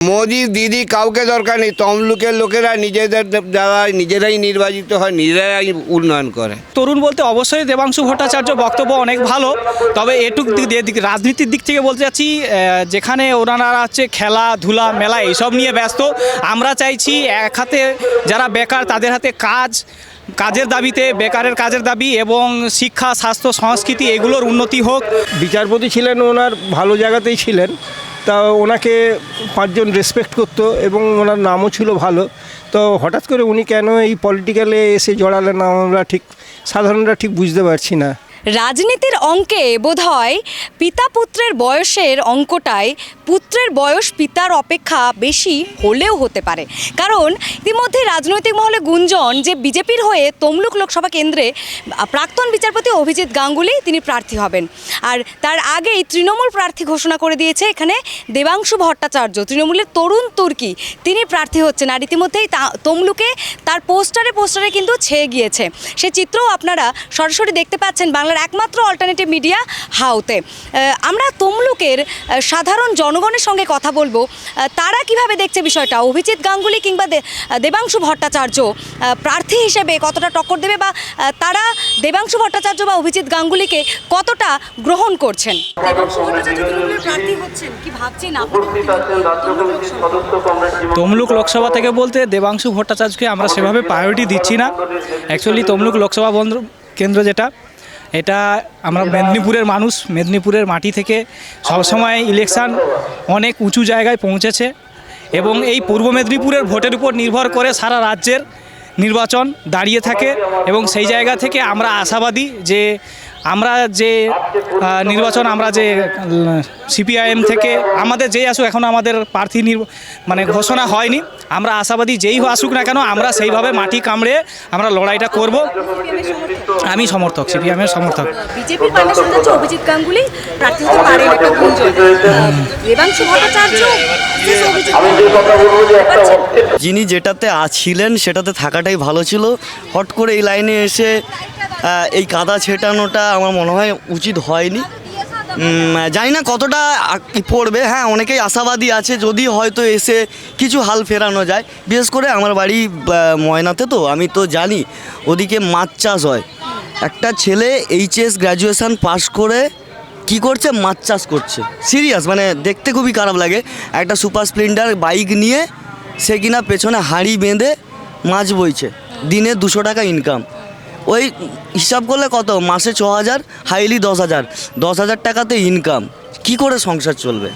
মোদি দিদি কাউকে দরকার নেই তমলুকের লোকেরা নিজেদের দ্বারা নিজেরাই নির্বাচিত হয় নিজেরাই উন্নয়ন করে। তরুণ বলতে অবশ্যই দেবাংশু ভট্টাচার্য বক্তব্য অনেক ভালো তবে এটুক রাজনীতির দিক থেকে বলতে চাচ্ছি যেখানে ওনারা হচ্ছে খেলাধুলা মেলা এইসব নিয়ে ব্যস্ত আমরা চাইছি এক হাতে যারা বেকার তাদের হাতে কাজ কাজের দাবিতে বেকারের কাজের দাবি এবং শিক্ষা স্বাস্থ্য সংস্কৃতি এগুলোর উন্নতি হোক। বিচারপতি ছিলেন ওনার ভালো জায়গাতেই ছিলেন তা ওনাকে পাঁচজন রেসপেক্ট করতো এবং ওনার নামও ছিল ভালো। তো হঠাৎ করে উনি কেন এই পলিটিক্যালে এসে জড়ালেন আমরা ঠিক, সাধারণরা ঠিক বুঝতে পারছি না। রাজনীতির অঙ্কে বোধহয় পিতা পুত্রের বয়সের অঙ্কটায় পুত্রের বয়স পিতার অপেক্ষা বেশি হলেও হতে পারে। কারণ ইতিমধ্যে রাজনৈতিক মহলে গুঞ্জন যে বিজেপির হয়ে তমলুক লোকসভা কেন্দ্রে প্রাক্তন বিচারপতি অভিজিৎ গাঙ্গুলি তিনি প্রার্থী হবেন। আর তার আগেই তৃণমূল প্রার্থী ঘোষণা করে দিয়েছে এখানে দেবাংশু ভট্টাচার্য। তৃণমূলের তরুণ তুর্কি তিনি প্রার্থী হচ্ছেন আর ইতিমধ্যেই তমলুকে তার পোস্টারে পোস্টারে কিন্তু ছেয়ে গিয়েছে। সে চিত্রও আপনারা সরাসরি দেখতে পাচ্ছেন বাংলার একমাত্র অল্টারনেটিভ মিডিয়া হাউতে আমরা তমলুকের সাধারণ জনগণের সঙ্গে কথা বলব। তারা কীভাবে দেখছে বিষয়টা? অভিজিৎ গাঙ্গুলি কিংবা দে- দেবাংশু ভট্টাচার্য প্রার্থী হিসেবে কতটা টক্কর দেবে বা তারা দেবাংশু ভট্টাচার্য বা অভিজিৎ গাঙ্গুলিকে কতটা গ্রহণ করছেন? দেবাংশু ভট্টাচার্য তৃণমূলের হচ্ছেন কি ভাবছেন তমলুক লোকসভা থেকে বলতে দেবাংশু ভট্টাচার্যকে আমরা সেভাবে প্রায়োরিটি দিচ্ছি না। অ্যাকচুয়ালি তমলুক লোকসভা বন্ধ কেন্দ্র যেটা এটা আমরা মেদিনীপুরের মানুষ, মেদিনীপুরের মাটি থেকে সবসময় ইলেকশান অনেক উঁচু জায়গায় পৌঁছেছে এবং এই পূর্ব মেদিনীপুরের ভোটের উপর নির্ভর করে সারা রাজ্যের নির্বাচন দাঁড়িয়ে থাকে এবং সেই জায়গা থেকে আমরা আশাবাদী যে আমরা যে নির্বাচন আমরা যে সিপিআইএম থেকে আমাদের যেই আসুক এখন আমাদের প্রার্থী মানে ঘোষণা হয়নি। আমরা আশাবাদী যেই আসুক না কেন আমরা সেইভাবে মাটি কামড়ে আমরা লড়াইটা করব। আমি সমর্থক সিপিআইএমের সমর্থক। অভিজিৎ গাঙ্গুলি? যিনি যেটাতে ছিলেন সেটাতে থাকাটাই ভালো ছিল। হট করে এই লাইনে এসে এই কাদা ছেটানোটা আমার মনে হয় উচিত হয়নি। জানি না কতটা পড়বে। হ্যাঁ অনেকেই আশাবাদী আছে, যদি হয়তো এসে কিছু হাল ফেরানো যায়। বিশেষ করে আমার বাড়ি ময়নাতে তো, আমি তো জানি ওদিকে মাছ চাষ হয়। একটা ছেলে এইচএস গ্র্যাজুয়েশান পাশ করে কি করছে? মাছ চাষ করছে। সিরিয়াস মানে দেখতে খুবই খারাপ লাগে। একটা সুপার স্প্লেন্ডার বাইক নিয়ে সে কিনা পেছনে হাঁড়ি বেঁধে মাছ বইছে। দিনে দুশো টাকা ইনকাম ওই হিসাব করলে কত? মাসে ছ হাজার হাইলি দশ হাজার দশ হাজার টাকাতে ইনকাম কি করে সংসার চলবে?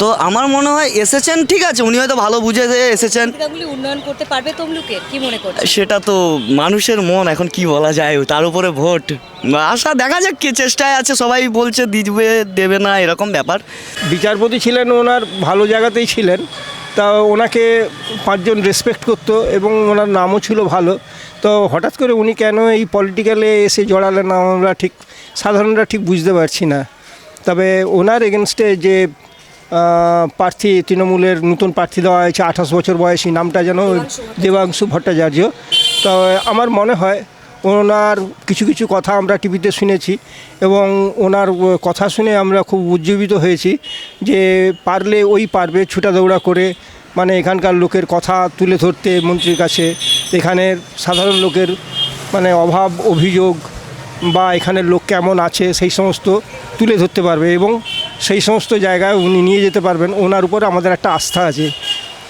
তো আমার মনে হয় এসেছেন ঠিক আছে উনি হয়তো ভালো বুঝে যে এসেছেন। উন্নয়ন করতে পারবে তমলুকের কি মনে করছেন? সেটা তো মানুষের মন এখন কি বলা যায়? তার উপরে ভোট। আশা দেখা যাক কে চেষ্টায় আছে সবাই বলছে দিবে দেবে না এরকম ব্যাপার। বিচারপতি ছিলেন ওনার ভালো জায়গাতেই ছিলেন। তা ওনাকে পাঁচজন রেসপেক্ট করতো এবং ওনার নামও ছিল ভালো। তো হঠাৎ করে উনি কেন এই পলিটিক্যালে এসে জড়ালেন আমরা ঠিক সাধারণরা ঠিক বুঝতে পারছি না। তবে ওনার এগেনস্টে যে প্রার্থী তৃণমূলের নতুন প্রার্থী দেওয়া হয়েছে আঠাশ বছর বয়সী নামটা যেন দেবাংশু ভট্টাচার্য। তো আমার মনে হয় ওনার কিছু কিছু কথা আমরা টিভিতে শুনেছি এবং ওনার কথা শুনে আমরা খুব উজ্জীবিত হয়েছি যে পারলে ওই পারবে ছুটা দৌড়া করে মানে এখানকার লোকের কথা তুলে ধরতে মন্ত্রীর কাছে এখানের সাধারণ লোকের মানে অভাব, অভিযোগ বা এখানের লোক কেমন আছে সেই সমস্ত তুলে ধরতে পারবে এবং সেই সমস্ত জায়গায় উনি নিয়ে যেতে পারবেন। ওনার উপরে আমাদের একটা আস্থা আছে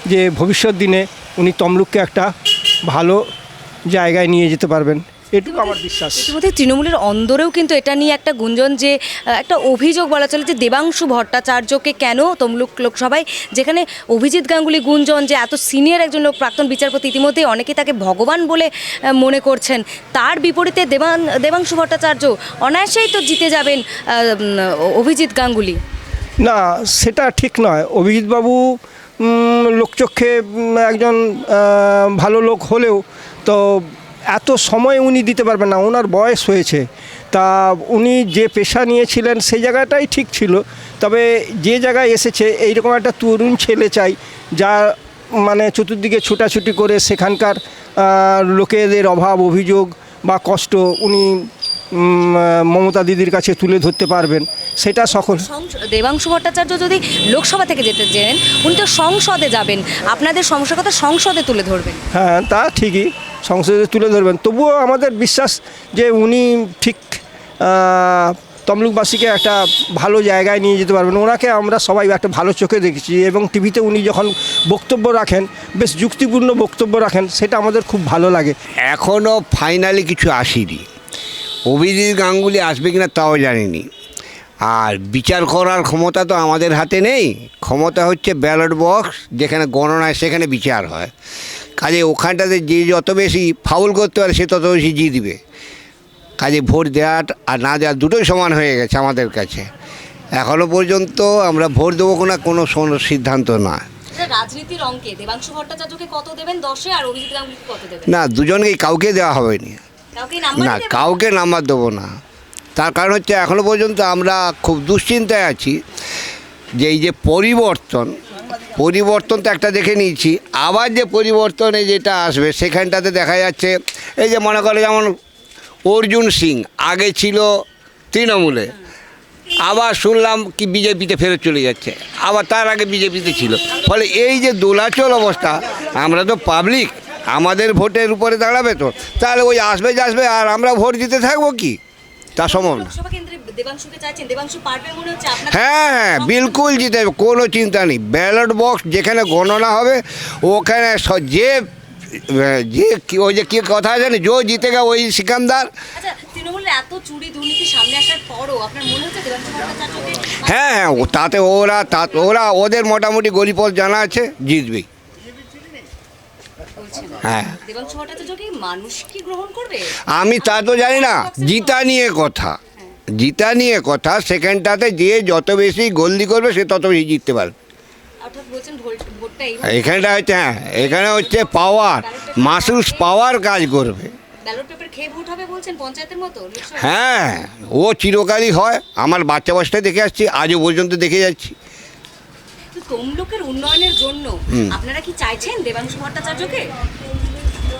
যে ভবিষ্যৎ দিনে উনি তমলুককে একটা ভালো জায়গায় নিয়ে যেতে পারবেন। এটুকু আমার বিশ্বাস। ইতিমধ্যে তৃণমূলের অন্দরেও কিন্তু এটা নিয়ে একটা গুঞ্জন যে একটা অভিযোগ বলা চলে যে দেবাংশু ভট্টাচার্যকে কেন তমলুক লোকসভায় যেখানে অভিজিৎ গাঙ্গুলি গুঞ্জন যে এত সিনিয়র একজন লোক প্রাক্তন বিচারপতি ইতিমধ্যেই অনেকে তাকে ভগবান বলে মনে করছেন। তার বিপরীতে দেবান দেবাংশু ভট্টাচার্য অনায়াসেই তো জিতে যাবেন অভিজিৎ গাঙ্গুলি। না সেটা ঠিক নয়। অভিজিৎবাবু লোকচক্ষে একজন ভালো লোক হলেও তো এত সময় উনি দিতে পারবেন না, ওনার বয়স হয়েছে। তা উনি যে পেশা নিয়েছিলেন সেই জায়গাটাই ঠিক ছিল। তবে যে জায়গায় এসেছে, এইরকম একটা তরুণ ছেলে চাই, যা মানে চতুর্দিকে ছুটাছুটি করে সেখানকার লোকেদের অভাব, অভিযোগ বা কষ্ট উনি মমতা দিদির কাছে তুলে ধরতে পারবেন। সেটা সকল দেবাংশু ভট্টাচার্য যদি লোকসভা থেকে যেতে চেন উনি তো সংসদে যাবেন। আপনাদের সমস্যার কথা সংসদে তুলে ধরবেন। হ্যাঁ তা ঠিকই। সংসদে তুলে ধরবেন। তবুও আমাদের বিশ্বাস যে উনি ঠিক তমলুকবাসীকে একটা ভালো জায়গায় নিয়ে যেতে পারবেন। ওনাকে আমরা সবাই একটা ভালো চোখে দেখেছি এবং টিভিতে উনি যখন বক্তব্য রাখেন বেশ যুক্তিপূর্ণ বক্তব্য রাখেন সেটা আমাদের খুব ভালো লাগে। এখনও ফাইনালি কিছু আসেনি। অভিজিৎ গাঙ্গুলি আসবে কিনা তাও জানিনি। আর বিচার করার ক্ষমতা তো আমাদের হাতে নেই। ক্ষমতা হচ্ছে ব্যালট বক্স যেখানে গণনায় সেখানে বিচার হয়। কাজে ওখানটাতে যে যত বেশি ফাউল করতে পারে সে তত বেশি জিতবে কাজে ভোট দেওয়ার আর না দেওয়া দুটোই সমান হয়ে গেছে আমাদের কাছে। এখনও পর্যন্ত আমরা ভোট দেবো না কোনো সিদ্ধান্ত না। রাজনীতির অঙ্কে দেবাংশু ভট্টাচার্যকে কত দেবেন দশে আর অভিজিৎ গাঙ্গুলিকে কত দেবেন? না দুজনকেই কাউকে দেওয়া হবে না। না কাউকে নাম্বার দেবো না। তার কারণ হচ্ছে এখনও পর্যন্ত আমরা খুব দুশ্চিন্তায় আছি যে এই যে পরিবর্তন পরিবর্তন তো একটা দেখে নিয়েছি, আবার যে পরিবর্তনে যেটা আসবে সেখানটাতে দেখা যাচ্ছে, এই যে মনে করে যেমন অর্জুন সিং, আগে ছিল তৃণমূলে, আবার শুনলাম কি বিজেপিতে ফেরত চলে যাচ্ছে, আবার তার আগে বিজেপিতে ছিল। ফলে এই যে দোলাচল অবস্থা, আমরা তো পাবলিক আমাদের ভোটের উপরে দাঁড়াবে তো, তাহলে ওই আসবে আসবে আর আমরা ভোট দিতে থাকব কি? তা সম্ভব না। আপনার হ্যাঁ হ্যাঁ বিলকুল জিতে কোনো চিন্তা নেই। ব্যালট বক্স যেখানে গণনা হবে ওখানে যে যে ওই যে কি কথা আছে না জো জিতেগা ওই সিকামদার আচ্ছা হ্যাঁ হ্যাঁ তাতে ওরা ওরা ওদের মোটামুটি গলিপথ জানা আছে জিতবেই। হ্যাঁ। দেবাংশু ভট্টাচার্যকে মানুষ কি গ্রহণ করবে? আমি তা তো জানি না। জিতা নিয়ে কথা। জিতা নিয়ে কথা সেখানটাতে যে যত বেশি গোলদি করবে সে তত বেশি জিততে পারবে। এখানটা হচ্ছে হ্যাঁ এখানে হচ্ছে পাওয়ার মাসুস পাওয়ার কাজ করবে। হ্যাঁ ও চিরকালই হয়। আমার বাচ্চা বাচ্চায় দেখে আসছি আজও পর্যন্ত দেখে যাচ্ছি। তমলুকের উন্নয়নের জন্য আপনারা কি চাইছেন দেবাংশু ভট্টাচার্যকে?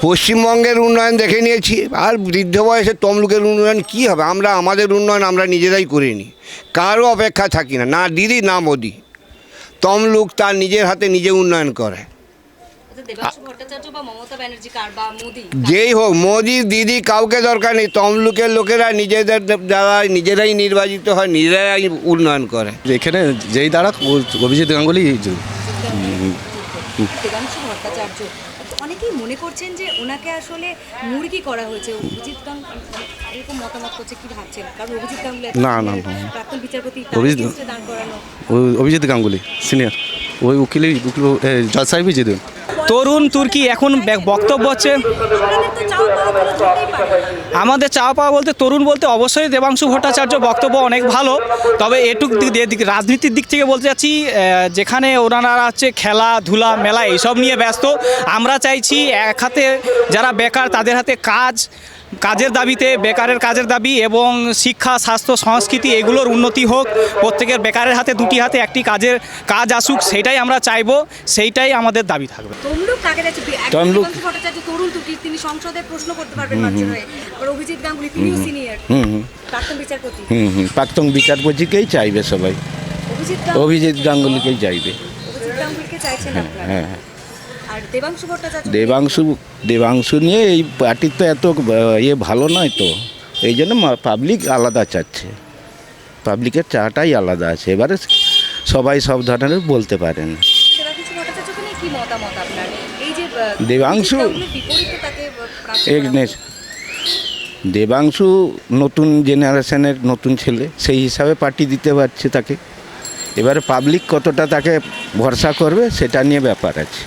পশ্চিমবঙ্গের উন্নয়ন দেখে নিয়েছি। আর বৃদ্ধ বয়সে তমলুকের উন্নয়ন কি হবে? আমরা আমাদের উন্নয়ন আমরা নিজেরাই করে নিই। কারও অপেক্ষা থাকি না। না দিদি না মোদি। তমলুক তার নিজের হাতে নিজে উন্নয়ন করে। যেই হোক মোদি দিদি কাউকে দরকার নেই তমলুকের লোকেরা নিজেদের দ্বারা নিজেরাই নির্বাচিত হয় নিজেরাই উন্নয়ন করে। এখানে যেই দ্বারা অভিজিৎ গাঙ্গুলি অনেকেই মনে করছেন যে ওনাকে আসলে মুরগি করা হয়েছে। অভিজিৎ গাঙ্গুলি এরকম মতামত করছে কি ভাবছেন? কারণ অভিজিৎ গাঙ্গুলি না, না, প্রাক্তন বিচারপতি অভিজিৎ- গাঙ্গুলি সিনিয়র ওই উকিলই জজ সাহেবই জিতেন তরুণ তুর্কি এখন বক্তব্য হচ্ছে, আমাদের চাওয়া পাওয়া বলতে তরুণ বলতে অবশ্যই দেবাংশু ভট্টাচার্য বক্তব্য অনেক ভালো। তবে এটুক রাজনীতির দিক থেকে বলতে চাচ্ছি যেখানে ওনারা হচ্ছে খেলাধুলা মেলা এইসব নিয়ে ব্যস্ত। আমরা চাইছি এক হাতে যারা বেকার তাদের হাতে কাজ কাজের দাবিতে বেকারের কাজের দাবি এবং শিক্ষা স্বাস্থ্য সংস্কৃতি এগুলোর উন্নতি হোক প্রত্যেকের বেকারের হাতে দুটি হাতে একটি কাজের কাজ আসুক সেইটাই আমরা চাইব সেইটাই আমাদের দাবি থাকবে। তমলুক তিনি সংসদে প্রশ্ন করতে পারবেন হয়ে। অভিজিৎ গাঙ্গুলি তিনিও সিনিয়র প্রাক্তন বিচারপতি। হুম হুম। প্রাক্তন বিচারপতিকেই চাইবে সবাই। অভিজিৎ গাঙ্গুলি গাঙ্গুলিকেই চাইবে। আপনারা। হ্যাঁ হ্যাঁ। আর দেবাংশু ভট্টাচার্য দেবাংশু দেবাংশু নিয়ে এই পার্টির তো এত ইয়ে ভালো নয় তো। এই জন্য পাবলিক আলাদা চাচ্ছে। পাবলিকের চাটাই আলাদা আছে। এবারে সবাই সব ধরনের বলতে পারেন। দেবাংশু। দেবাংশু নতুন জেনারেশনের নতুন ছেলে সেই হিসাবে পার্টি দিতে পারছে তাকে। এবারে পাবলিক কতটা তাকে ভরসা করবে সেটা নিয়ে ব্যাপার আছে।